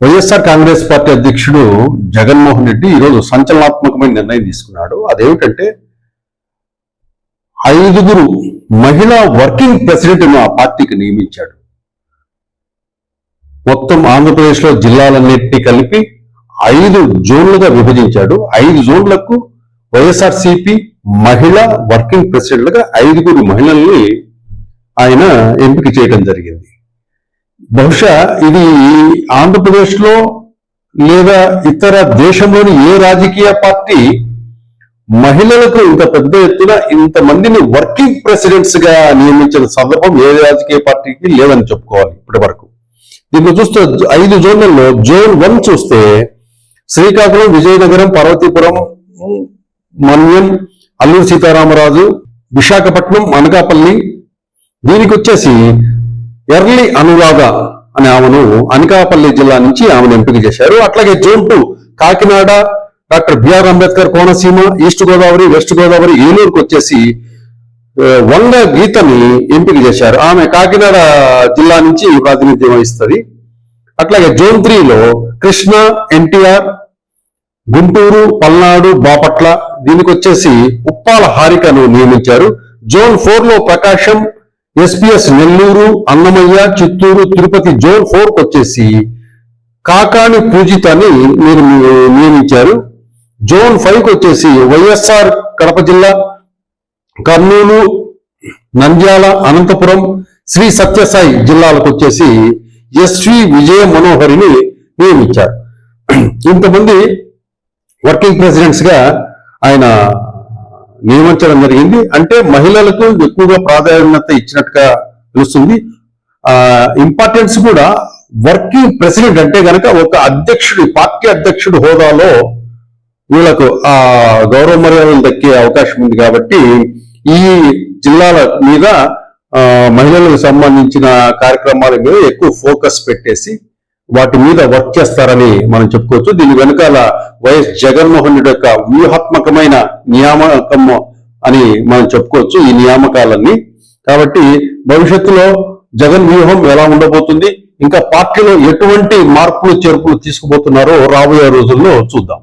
YSR Congress party అధ్యక్షుడు జగన్మోహన్ రెడ్డి ఈరోజు సంచలనాత్మకమైన నిర్ణయం తీసుకున్నాడు. అదేమిటంటే ఐదుగురు మహిళా వర్కింగ్ ప్రెసిడెంట్ను ఆ పార్టీకి నియమించాడు. మొత్తం ఆంధ్రప్రదేశ్లో జిల్లాలన్నింటినీ కలిపి ఐదు జోన్లుగా విభజించాడు. ఐదు జోన్లకు వైఎస్ఆర్సిపి మహిళా వర్కింగ్ ప్రెసిడెంట్లుగా ఐదుగురు మహిళల్ని ఆయన ఎంపిక చేయడం జరిగింది. బహుశా ఇది ఆంధ్రప్రదేశ్లో లేదా ఇతర దేశంలోని ఏ రాజకీయ పార్టీ మహిళలకు ఇంత పెద్ద ఎత్తున ఇంతమందిని వర్కింగ్ ప్రెసిడెంట్స్గా నియమించిన సందర్భం ఏ రాజకీయ పార్టీకి లేదని చెప్పుకోవాలి ఇప్పటి వరకు. దీన్ని చూస్తే ఐదు జోన్లలో జోన్ వన్ చూస్తే శ్రీకాకుళం విజయనగరం పార్వతీపురం మన్యం అల్లూరు సీతారామరాజు విశాఖపట్నం అనకాపల్లి. దీనికి వచ్చేసి ఎర్లీ అనురాధ అనే ఆమెను అనకాపల్లి జిల్లా నుంచి ఆమెను ఎంపిక చేశారు. అట్లాగే zone two Kakinada doctor BR Ambedkar Konaseema east Godavari west Godavari ఏలూరుకు వచ్చేసి వంద వంగ గీతని ఎంపిక చేశారు. ఆమె కాకినాడ జిల్లా నుంచి ప్రాతినిధ్యం వహిస్తుంది. అట్లాగే జోన్ త్రీలో కృష్ణ ఎన్టీఆర్ గుంటూరు పల్నాడు బాపట్ల దీనికి వచ్చేసి ఉప్పాల హారికను నియమించారు. జోన్ ఫోర్లో Prakasam SPS Nellore Annamayya Chittoor Tirupati zone four వచ్చేసి కాకాని పూజితని మీరు నియమించారు. జోన్ ఫైవ్కి వచ్చేసి వైఎస్ఆర్ కడప జిల్లా కర్నూలు నంద్యాల అనంతపురం శ్రీ సత్యసాయి జిల్లాలకు వచ్చేసి ఎస్వి విజయ మనోహరిని నియమించారు. ఇంతమంది వర్కింగ్ ప్రెసిడెంట్స్గా ఆయన నియమించడం జరిగింది. అంటే మహిళలకు ఎక్కువగా ప్రాధాన్యత ఇచ్చినట్టుగా తెలుస్తుంది. ఆ ఇంపార్టెన్స్ కూడా వర్కింగ్ ప్రెసిడెంట్ అంటే గనక ఒక అధ్యక్షుడు పార్టీ అధ్యక్షుడు హోదాలో వీళ్ళకు ఆ గౌరవ మర్యాదలు దక్కే అవకాశం ఉంది కాబట్టి ఈ జిల్లాల మీద ఆ, మహిళలకు సంబంధించిన కార్యక్రమాల మీద ఎక్కువ ఫోకస్ పెట్టేసి వాటి మీద వర్క్ చేస్తారని మనం చెప్పుకోవచ్చు. దీని వెనకాల వైఎస్ జగన్మోహన్ రెడ్డి యొక్క వ్యూహాత్మకమైన నియామకం అని మనం చెప్పుకోవచ్చు ఈ నియామకాలన్నీ. కాబట్టి భవిష్యత్తులో జగన్ వ్యూహం ఎలా ఉండబోతుంది ఇంకా పార్టీలో ఎటువంటి మార్పులు చేర్పులు తీసుకుపోతున్నారో రాబోయే రోజుల్లో చూద్దాం.